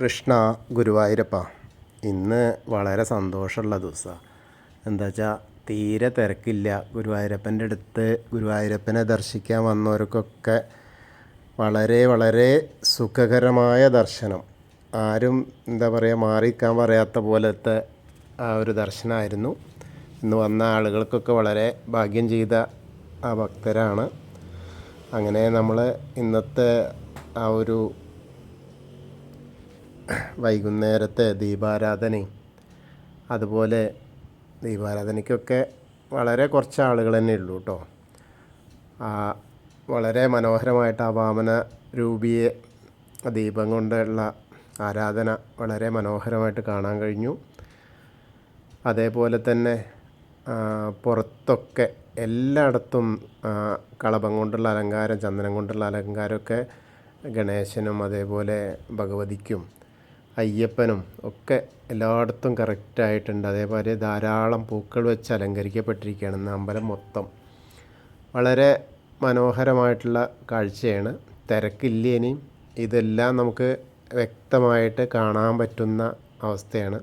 കൃഷ്ണ ഗുരുവായൂരപ്പ. ഇന്ന് വളരെ സന്തോഷമുള്ള ദിവസമാണ് എന്താ വെച്ചാൽ തീരെ തിരക്കില്ല. ഗുരുവായൂരപ്പന്റെ അടുത്ത് ഗുരുവായൂരപ്പനെ ദർശിക്കാൻ വന്നവർക്കൊക്കെ വളരെ വളരെ സുഖകരമായ ദർശനം. ആരും എന്താ പറയുക മാറിക്കാൻ പറയാത്ത പോലത്തെ ആ ഒരു ദർശനമായിരുന്നു ഇന്ന് വന്ന ആളുകൾക്കൊക്കെ വളരെ ഭാഗ്യം ചെയ്ത ആ ഭക്തരാണ്. അങ്ങനെ നമ്മൾ ഇന്നത്തെ ആ ഒരു വൈകുന്നേരത്തെ ദീപാരാധനയും അതുപോലെ ദീപാരാധനയ്ക്കൊക്കെ വളരെ കുറച്ച് ആളുകൾ തന്നെ ഉള്ളൂ കേട്ടോ. ആ വളരെ മനോഹരമായിട്ട് ആ വാമന രൂപിയെ ദീപം കൊണ്ടുള്ള ആരാധന വളരെ മനോഹരമായിട്ട് കാണാൻ കഴിഞ്ഞു. അതേപോലെ തന്നെ പുറത്തൊക്കെ എല്ലായിടത്തും കളഭം കൊണ്ടുള്ള അലങ്കാരം ചന്ദനം കൊണ്ടുള്ള അലങ്കാരമൊക്കെ ഗണേശനും അതേപോലെ ഭഗവതിക്കും അയ്യപ്പനും ഒക്കെ എല്ലായിടത്തും കറക്റ്റായിട്ടുണ്ട് അതേപോലെ ധാരാളം പൂക്കൾ വെച്ച് അലങ്കരിക്കപ്പെട്ടിരിക്കുകയാണ് ഇന്ന് അമ്പലം മൊത്തം. വളരെ മനോഹരമായിട്ടുള്ള കാഴ്ചയാണ്. തിരക്കില്ല ഇനിയും. ഇതെല്ലാം നമുക്ക് വ്യക്തമായിട്ട് കാണാൻ പറ്റുന്ന അവസ്ഥയാണ്.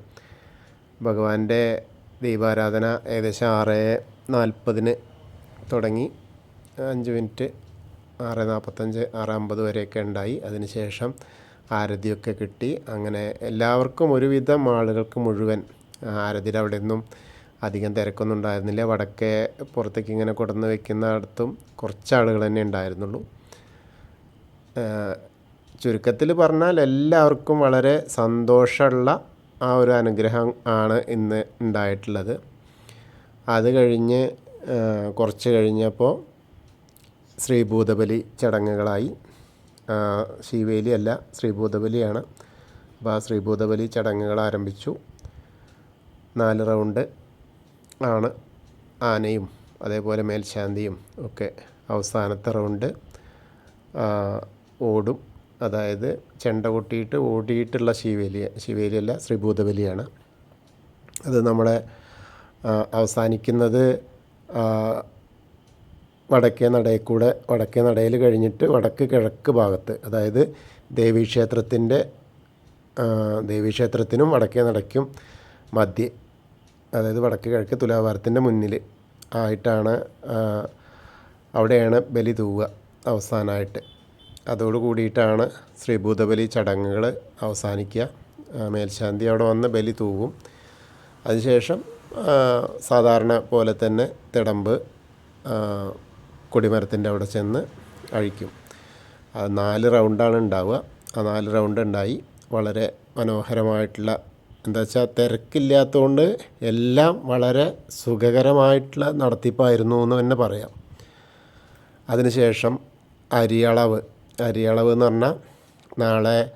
ഭഗവാന്റെ ദീപാരാധന ഏകദേശം ആറ് നാൽപ്പതിന് തുടങ്ങി. അഞ്ച് മിനിറ്റ് ആറ് നാൽപ്പത്തഞ്ച് ആറ് അമ്പത് വരെയൊക്കെ ഉണ്ടായി. അതിനുശേഷം ആരതിയൊക്കെ കിട്ടി. അങ്ങനെ എല്ലാവർക്കും ഒരുവിധം ആളുകൾക്ക് മുഴുവൻ ആരതിയുടെ അവിടെ നിന്നും അധികം തിരക്കൊന്നും ഉണ്ടായിരുന്നില്ല. വടക്കേ പുറത്തേക്ക് ഇങ്ങനെ കൊടുന്ന് വെക്കുന്നിടത്തും കുറച്ച് ആളുകൾ തന്നെ ഉണ്ടായിരുന്നുള്ളൂ. ചുരുക്കത്തിൽ പറഞ്ഞാൽ എല്ലാവർക്കും വളരെ സന്തോഷമുള്ള ആ ഒരു അനുഗ്രഹം ആണ് ഇന്ന് ഉണ്ടായിട്ടുള്ളത്. അത് കഴിഞ്ഞ് കുറച്ച് കഴിഞ്ഞപ്പോൾ ശ്രീഭൂതബലി ചടങ്ങുകളായി. ശിവേലി അല്ല ശ്രീഭൂതബലിയാണ്. അപ്പോൾ ആ ശ്രീഭൂതബലി ചടങ്ങുകൾ ആരംഭിച്ചു. നാല് റൗണ്ട് ആണ് ആനയും അതേപോലെ മേൽശാന്തിയും ഒക്കെ അവസാനത്തെ റൗണ്ട് ഓടും. അതായത് ചെണ്ട കൊട്ടിയിട്ട് ഓടിയിട്ടുള്ള ശിവേലി അല്ല ശ്രീഭൂതബലിയാണ്. അത് നമ്മളെ അവസാനിക്കുന്നത് വടക്കേ നടയിൽക്കൂടെ കൂടെ വടക്കേ നടയിൽ കഴിഞ്ഞിട്ട് വടക്ക് കിഴക്ക് ഭാഗത്ത് അതായത് ദേവീക്ഷേത്രത്തിന്റെ ദേവീക്ഷേത്രത്തിനും വടക്കേ നടയ്ക്കും മധ്യ അതായത് വടക്ക് കിഴക്ക് തുലാഭാരത്തിന്റെ മുന്നിൽ ആയിട്ടാണ് അവിടെയാണ് ബലി തൂവുക അവസാനമായിട്ട്. അതോട് കൂടിയിട്ടാണ് ശ്രീഭൂതബലി ചടങ്ങുകൾ അവസാനിക്കുക. മേൽശാന്തി അവിടെ വന്ന് ബലി തൂവും. അതിനുശേഷം സാധാരണ പോലെ തന്നെ തിടമ്പ് കൊടിമരത്തിന്റെ അവിടെ ചെന്ന് അഴിക്കും. നാല് റൗണ്ടാണ് ഉണ്ടാവുക. ആ നാല് റൗണ്ട് ഉണ്ടായി. വളരെ മനോഹരമായിട്ടുള്ള എന്താ വെച്ചാൽ തിരക്കില്ലാത്തതുകൊണ്ട് എല്ലാം വളരെ സുഖകരമായിട്ടുള്ള നടത്തിപ്പായിരുന്നു എന്ന് തന്നെ പറയാം. അതിനുശേഷം അരിയളവ്. അരിയളവ് എന്ന് പറഞ്ഞാൽ നാളെ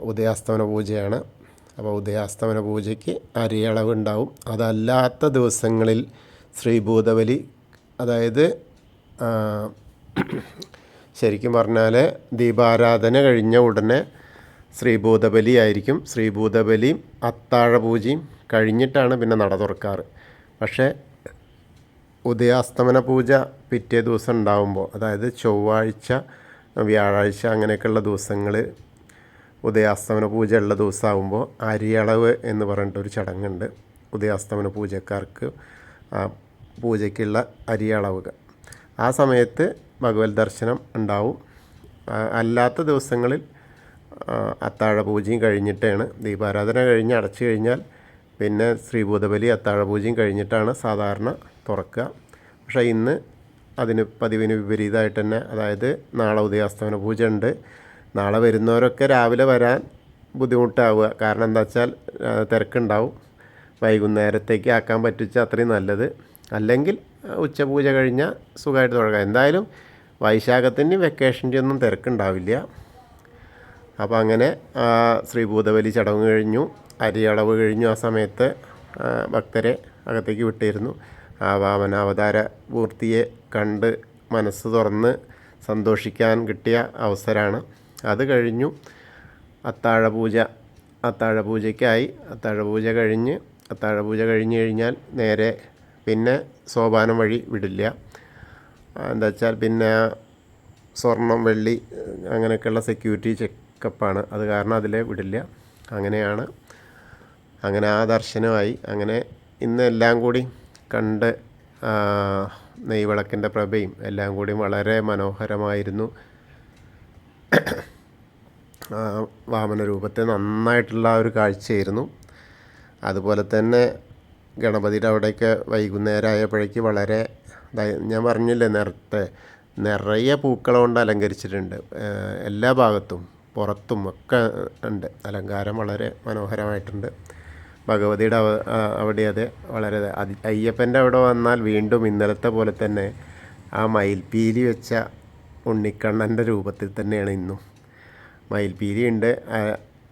ഉദയാസ്തമന പൂജയാണ്. അപ്പോൾ ഉദയാസ്തമന പൂജയ്ക്ക് അരിയളവ് ഉണ്ടാവും. അതല്ലാത്ത ദിവസങ്ങളിൽ ശ്രീഭൂതബലി അതായത് ശരിക്കും പറഞ്ഞാൽ ദീപാരാധന കഴിഞ്ഞ ഉടനെ ശ്രീഭൂതബലി ആയിരിക്കും. ശ്രീഭൂതബലിയും അത്താഴ പൂജയും കഴിഞ്ഞിട്ടാണ് പിന്നെ നട തുറക്കാറ്. പക്ഷേ ഉദയാസ്തമന പൂജ പിറ്റേ ദിവസം ഉണ്ടാകുമ്പോൾ അതായത് ചൊവ്വാഴ്ച വ്യാഴാഴ്ച അങ്ങനെയൊക്കെയുള്ള ദിവസങ്ങൾ ഉദയാസ്തമന പൂജ ഉള്ള ദിവസമാകുമ്പോൾ അരിയളവ് എന്ന് പറഞ്ഞിട്ടൊരു ചടങ്ങുണ്ട് ഉദയാസ്തമന പൂജക്കാർക്ക്. ആ അരി അളവുക ആ സമയത്ത് ഭഗവത് ദർശനം ഉണ്ടാവും. അല്ലാത്ത ദിവസങ്ങളിൽ അത്താഴ പൂജയും കഴിഞ്ഞിട്ടാണ് ദീപാരാധന കഴിഞ്ഞ് അടച്ചു കഴിഞ്ഞാൽ പിന്നെ ശ്രീഭൂതബലി അത്താഴ പൂജയും കഴിഞ്ഞിട്ടാണ് സാധാരണ തുറക്കുക. പക്ഷേ ഇന്ന് അതിന് പതിവിന് വിപരീതമായിട്ട് തന്നെ അതായത് നാളെ ഉദയാസ്തമന പൂജ ഉണ്ട് നാളെ വരുന്നവരൊക്കെ രാവിലെ വരാൻ ബുദ്ധിമുട്ടാവുക. കാരണം എന്താ വെച്ചാൽ തിരക്കുണ്ടാവും. വൈകുന്നേരത്തേക്ക് ആക്കാൻ പറ്റിച്ച അത്രയും നല്ലത്. അല്ലെങ്കിൽ ഉച്ചപൂജ കഴിഞ്ഞാൽ സുഖമായിട്ട് തുടങ്ങാം. എന്തായാലും വൈശാഖത്തിന് വെക്കേഷന്റെ ഒന്നും തിരക്കുണ്ടാവില്ല. അപ്പോൾ അങ്ങനെ ശ്രീഭൂതബലി ചടങ്ങ് കഴിഞ്ഞു. അരിയളവ് കഴിഞ്ഞു ആ സമയത്ത് ഭക്തരെ അകത്തേക്ക് വിട്ടിരുന്നു. ആ വാമനാവതാര മൂർത്തിയെ കണ്ട് മനസ്സ് തുറന്ന് സന്തോഷിക്കാൻ കിട്ടിയ അവസരമാണ് അത് കഴിഞ്ഞു. അത്താഴപൂജ അത്താഴപൂജയ്ക്കായി. അത്താഴപൂജ കഴിഞ്ഞ് അത്താഴപൂജ കഴിഞ്ഞ് കഴിഞ്ഞാൽ നേരെ പിന്നെ സോപാനം വഴി വിടില്ല. എന്താ വെച്ചാൽ പിന്നെ സ്വർണം വെള്ളി അങ്ങനെയൊക്കെയുള്ള സെക്യൂരിറ്റി ചെക്ക് ചെക്കപ്പാണ് അത് കാരണം അതിലെ വിടില്ല. അങ്ങനെയാണ്. അങ്ങനെ ആ ദർശനമായി. അങ്ങനെ ഇന്ന് എല്ലാം കൂടി കണ്ട് നെയ്വിളക്കിന്റെ പ്രഭയും എല്ലാം കൂടി വളരെ മനോഹരമായിരുന്നു. വാമന രൂപത്തെ നന്നായിട്ടുള്ള ഒരു കാഴ്ചയായിരുന്നു. അതുപോലെ തന്നെ ഗണപതിയുടെ അവിടെയൊക്കെ വൈകുന്നേരം ആയപ്പോഴേക്ക് വളരെ ഞാൻ പറഞ്ഞില്ലേ നേരത്തെ നിറയെ പൂക്കൾ കൊണ്ട് അലങ്കരിച്ചിട്ടുണ്ട്. എല്ലാ ഭാഗത്തും പുറത്തും ഒക്കെ ഉണ്ട്. അലങ്കാരം വളരെ മനോഹരമായിട്ടുണ്ട്. ഭഗവതിയുടെ അവ അവിടെ അത് വളരെ അയ്യപ്പന്റെ അവിടെ വന്നാൽ വീണ്ടും ഇന്നലത്തെ പോലെ തന്നെ ആ മയിൽപ്പീലി വെച്ച ഉണ്ണിക്കണ്ണന്റെ രൂപത്തിൽ തന്നെയാണ് ഇന്നും. മയിൽപ്പീലി ഉണ്ട്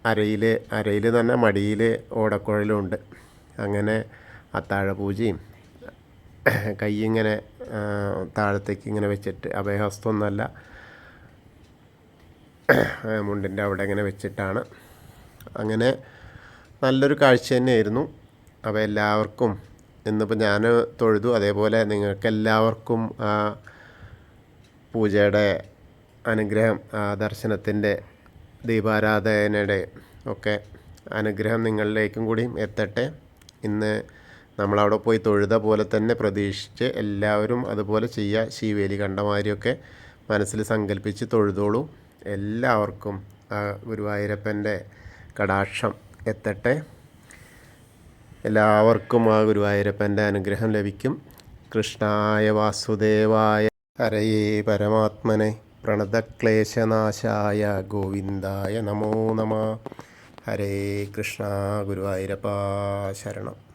അരയിൽ അരയിൽ തന്നെ മടിയിൽ ഓടക്കുഴലും ഉണ്ട്. അങ്ങനെ അത്താഴ പൂജയും കൈ ഇങ്ങനെ താഴത്തേക്ക് ഇങ്ങനെ വെച്ചിട്ട് അഭയഹസ്തമൊന്നുമല്ല മുണ്ടിന്റെ അവിടെ ഇങ്ങനെ വെച്ചിട്ടാണ്. അങ്ങനെ നല്ലൊരു കാഴ്ച തന്നെയായിരുന്നു. അപ്പോൾ എല്ലാവർക്കും ഇന്നിപ്പോൾ ഞാൻ തൊഴുതു. അതേപോലെ നിങ്ങൾക്കെല്ലാവർക്കും ആ പൂജയുടെ അനുഗ്രഹം ആ ദർശനത്തിന്റെ ദീപാരാധനയുടെ ഒക്കെ അനുഗ്രഹം നിങ്ങളിലേക്കും കൂടി എത്തട്ടെ. ഇന്ന് നമ്മളവിടെ പോയി തൊഴുത പോലെ തന്നെ പ്രതീക്ഷിച്ച് എല്ലാവരും അതുപോലെ ചെയ്യുക. ശിവേലി കണ്ടമാരിയൊക്കെ മനസ്സിൽ സങ്കല്പിച്ച് തൊഴുതോളൂ. എല്ലാവർക്കും ആ ഗുരുവായൂരപ്പന്റെ കടാക്ഷം എത്തട്ടെ. എല്ലാവർക്കും ആ ഗുരുവായൂരപ്പന്റെ അനുഗ്രഹം ലഭിക്കും. കൃഷ്ണായ വാസുദേവായ ഹരയേ പരമാത്മനെ. പ്രണതക്ലേശനാശായ ഗോവിന്ദായ നമോ നമ. ഹരേ കൃഷ്ണ ഗുരുവായൂരപ്പ ശരണം.